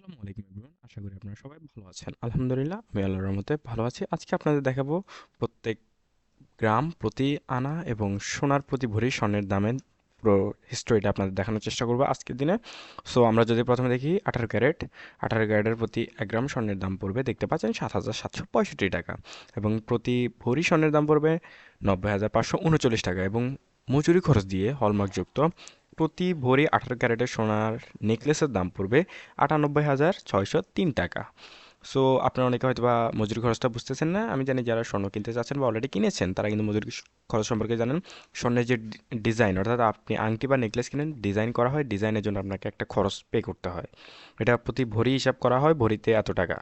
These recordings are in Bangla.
আসসালামু আলাইকুম এভরিওয়ান আশা করি আপনারা সবাই ভালো আছেন। আলহামদুলিল্লাহ, আমি আল্লাহর রহমতে ভালো আছি। আজকে আপনাদের দেখাবো প্রত্যেক গ্রাম প্রতি আনা এবং সোনার প্রতি ভরি স্বর্ণের দামের পুরো হিস্টোরিটা আপনাদের দেখানোর চেষ্টা করব আজকের দিনে। সো আমরা যদি প্রথমে দেখি, আঠারো ক্যারেট। আঠারো ক্যারেটের প্রতি এক গ্রাম স্বর্ণের দাম পড়বে, দেখতে পাচ্ছেন, সাত হাজার সাতশো পঁয়ষট্টি টাকা। এবং প্রতি ভরি স্বর্ণের দাম পড়বে নব্বই হাজার পাঁচশো উনচল্লিশ টাকা। এবং মজুরি খরচ দিয়ে হলমার্কযুক্ত প্রতি ভরি আঠারো ক্যারেটের সোনার নেকলেসের দাম পড়বে আটানব্বই হাজার ছয়শো তিন টাকা। সো আপনারা অনেকে হয়তো বা মজুরি খরচটা বুঝতেছেন না। আমি জানি যারা স্বর্ণ কিনতে চাচ্ছেন বা অলরেডি কিনেছেন, তারা কিন্তু মজুরি খরচ সম্পর্কে জানেন। স্বর্ণের যে ডিজাইন অর্থাৎ আপনি আংটি বা নেকলেস কিনেন ডিজাইন করা হয় ডিজাইনের জন্য আপনাকে একটা খরচ পে করতে হয়। এটা প্রতি ভরি হিসাব করা হয়, ভরিতে এত টাকা।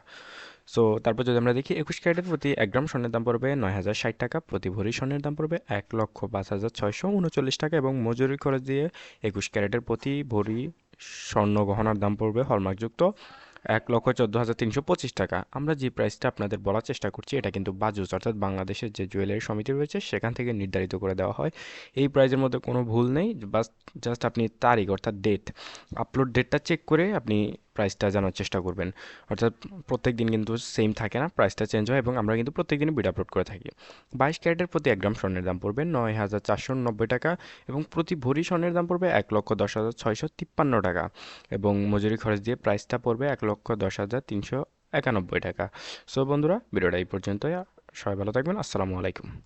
সো তারপর যদি আমরা দেখি, একুশ ক্যারেটের প্রতি এক গ্রাম স্বর্ণের দাম পড়বে নয় হাজার ষাট টাকা, প্রতি ভরি স্বর্ণের দাম পড়বে এক লক্ষ পাঁচ হাজার ছয়শো উনচল্লিশ টাকা এবং মজুরি খরচ দিয়ে একুশ ক্যারেটের প্রতি ভরি স্বর্ণ গহনার দাম পড়বে হলমার্কযুক্ত এক লক্ষ চোদ্দ হাজার তিনশো পঁচিশ টাকা। আমরা যে প্রাইসটা আপনাদের বলার চেষ্টা করছি, এটা কিন্তু বাজুস অর্থাৎ বাংলাদেশের যে জুয়েলারি সমিতি রয়েছে, সেখান থেকে নির্ধারিত করে দেওয়া হয়। এই প্রাইজের মধ্যে কোনো ভুল নেই বাস জাস্ট আপনি তারিখ, অর্থাৎ ডেট আপলোড ডেটটা চেক করে আপনি প্রাইসটা জানার চেষ্টা করবেন। অর্থাৎ প্রত্যেক দিন কিন্তু সেম থাকে না প্রাইসটা চেঞ্জ হয় এবং আমরা কিন্তু প্রত্যেক দিনই ভিডিও আপলোড করে থাকি। বাইশ ক্যারেটের প্রতি এক গ্রাম স্বর্ণের দাম পড়বে নয় হাজার চারশো নব্বই টাকা এবং প্রতি ভরি স্বর্ণের দাম পড়বে এক লক্ষ দশ হাজার ছয়শো তিপ্পান্ন টাকা এবং মজুরি খরচ দিয়ে প্রাইসটা পড়বে এক লক্ষ দশ হাজার তিনশো একানব্বই টাকা। সো বন্ধুরা, ভিডিওটা এই পর্যন্তই। সবাই ভালো থাকবেন। আসসালামু আলাইকুম।